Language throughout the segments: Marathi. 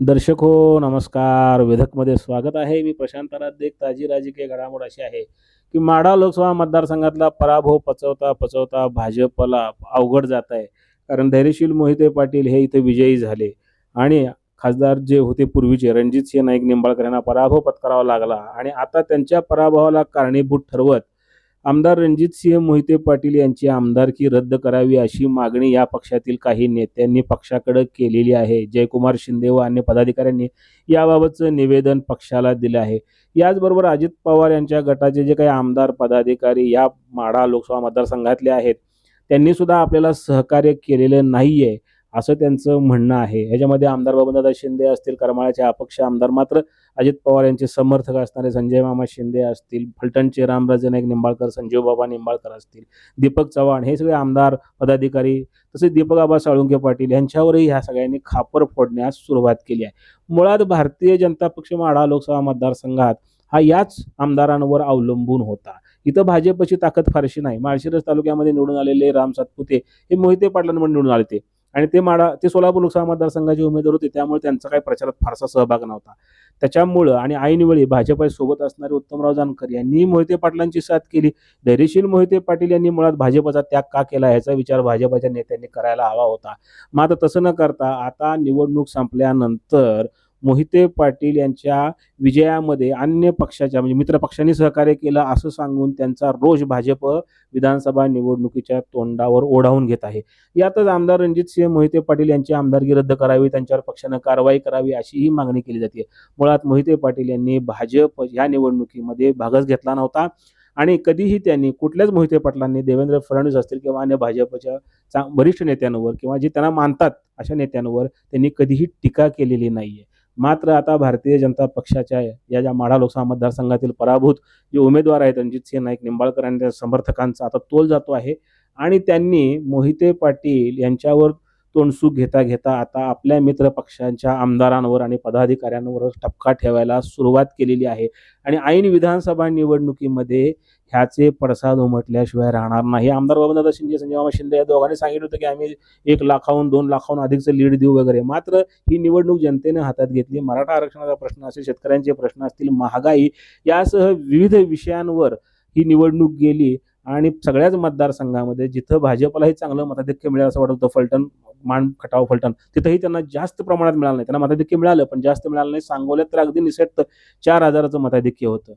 दर्शक हो नमस्कार. वेधकमध्ये स्वागत आहे. मी प्रशांत राजदेक ताजी राजकीय घडामोड अशी आहे की माडा लोकसभा मतदारसंघातला पराभव पचवता पचवता भाजपला अवघड जात आहे. कारण धैर्यशील मोहिते पाटील हे इथे विजयी झाले. आणि खासदार जे होते पूर्वीचे रणजित सिंह नाईक निंबाळकर यांना पराभव पत्करावा लागला. आणि आता त्यांच्या पराभवाला कारणीभूत ठरवत आमदार रणजित सिंह मोहिते पाटील यांची आमदारकी रद्द करावी अशी मागणी या पक्षातील काही नेत्यांनी पक्षाकडे केलेली आहे. जयकुमार शिंदे व अन्य पदाधिकाऱ्यांनी याबाबतचं निवेदन पक्षाला दिलं आहे. याचबरोबर अजित पवार यांच्या गटाचे जे काही आमदार पदाधिकारी या माढा लोकसभा मतदारसंघातले आहेत त्यांनी सुद्धा आपल्याला सहकार्य केलेलं नाही आहे असं त्यांचं म्हणणं आहे. ह्याच्यामध्ये आमदार बाबूदादा शिंदे असतील करमाळ्याचे अपक्ष आमदार मात्र अजित पवार यांचे समर्थक असणारे संजय मामा शिंदे असतील फलटणचे रामराजे नाईक निंबाळकर संजीव बाबा निंबाळकर असतील दीपक चव्हाण हे सगळे आमदार पदाधिकारी तसेच दीपक आबा साळुंके पाटील यांच्यावरही ह्या सगळ्यांनी खापर फोडण्यास सुरुवात केली आहे. मुळात भारतीय जनता पक्ष माढा लोकसभा मतदारसंघात हा याच आमदारांवर अवलंबून होता. इथं भाजपची ताकद फारशी नाही. माळशिरस तालुक्यामध्ये निवडून आलेले राम सातपुते हे मोहिते पाटलांमध्ये निवडून आले ते आणि ते माडा ते सोलापूर लोकसभा मतदारसंघाचे उमेदवार होते त्यामुळे त्यांचा काही प्रचारात फारसा सहभाग नव्हता. त्याच्यामुळं आणि ऐनवेळी भाजपा सोबत असणारे उत्तमराव जानकर यांनी मोहिते पाटलांची साथ केली. धैर्यशील मोहिते पाटील यांनी मुळात भाजपचा त्याग का केला याचा विचार भाजपच्या नेत्यांनी करायला हवा होता. मात्र तसं न करता आता निवडणूक संपल्यानंतर मोहिते पाटील यांच्या विजयामध्ये अन्य पक्षाच्या म्हणजे मित्र पक्षांनी सहकार्य केलं असं सांगून त्यांचा रोष भाजप विधानसभा निवडणुकीच्या तोंडावर ओढावून घेत आहे. यातच आमदार रणजित सिंह मोहिते पाटील यांची आमदारकी रद्द करावी त्यांच्यावर पक्षानं कारवाई करावी अशीही मागणी केली जाते. मुळात मोहिते पाटील यांनी भाजप या निवडणुकीमध्ये भागच घेतला नव्हता आणि कधीही त्यांनी कुठल्याच मोहिते पाटलांनी देवेंद्र फडणवीस असतील किंवा अन्य भाजपच्या चा वरिष्ठ नेत्यांवर किंवा जे त्यांना मानतात अशा नेत्यांवर त्यांनी कधीही टीका केलेली नाहीये. मात्र आता भारतीय जनता पक्षाच्या या ज्या माढा लोकसभा मतदारसंघातील पराभूत जे उमेदवार आहेत रणजित सिंह नाईक निंबाळकर आणि त्या समर्थकांचा आता तोल जातो आहे. आणि त्यांनी मोहिते पाटील यांच्यावर तोंडसूक घेता घेता आता आपल्या मित्र पक्षांच्या आमदारांवर आणि पदाधिकाऱ्यांवर टपका ठेवायला सुरुवात केलेली आहे. आणि ऐन विधानसभा निवडणुकीमध्ये ह्याचे पडसाद उमटल्याशिवाय राहणार नाही. आमदार बाबूदादा शिंदे संजय मामा शिंदे या दोघांनी सांगितलं होतं की आम्ही एक लाखाहून दोन लाखाहून अधिकचं लीड देऊ वगैरे. मात्र ही निवडणूक जनतेने हातात घेतली. मराठा आरक्षणाचा प्रश्न असेल शेतकऱ्यांचे प्रश्न असतील महागाई यासह विविध विषयांवर ही निवडणूक गेली आणि सगळ्याच मतदारसंघामध्ये जिथं भाजपलाही चांगलं मताधिक्य मिळेल असं वाटत होतं फलटण मान खटाव फलटण तिथंही त्यांना जास्त प्रमाणात मिळालं नाही. त्यांना मताधिक्य मिळालं पण जास्त मिळालं नाही. सांगोल्यात तर अगदी निसटतं चार हजाराचं मताधिक्य होतं.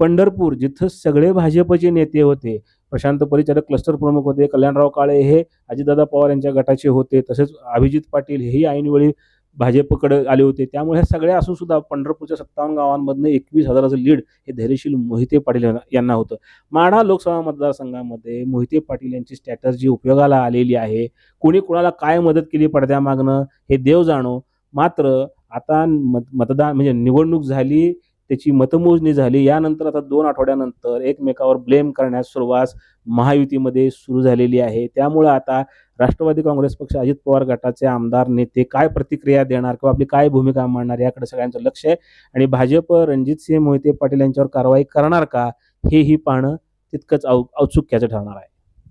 पंढरपूर जिथं सगळे भाजपचे नेते होते. प्रशांत परिचारक क्लस्टर प्रमुख होते कल्याणराव काळे हे अजितदादा पवार यांच्या गटाचे होते तसेच अभिजित पाटील हेही ऐनवेळी भाजपकडे आले होते. त्यामुळे ह्या सगळे असून सुद्धा पंढरपूरच्या सत्तावन्न गावांमधनं एकवीस हजाराचं लीड हे धैर्यशील मोहिते पाटील यांना- यांना होतं. माढा लोकसभा मतदारसंघामध्ये मोहिते पाटील यांची स्ट्रॅटर्जी उपयोगाला आलेली आहे. कोणी कोणाला काय मदत केली पडद्यामागनं हे देव जाणो. मात्र आता मत मतदान म्हणजे निवडणूक झाली त्याची मतमोजणी झाली. यानंतर आता दोन आठवड्यानंतर एकमेकावर ब्लेम करण्यास सुरुवात महायुतीमध्ये सुरू झालेली आहे. त्यामुळं आता राष्ट्रवादी काँग्रेस पक्ष अजित पवार गटाचे आमदार नेते काय प्रतिक्रिया देणार किंवा आपली काय भूमिका मांडणार याकडे सगळ्यांचं लक्ष आहे. आणि भाजप रणजित सिंह मोहिते पाटील यांच्यावर कारवाई करणार का हेही पाहणं तितकंच औ औत्सुक्याचं ठरणार आहे.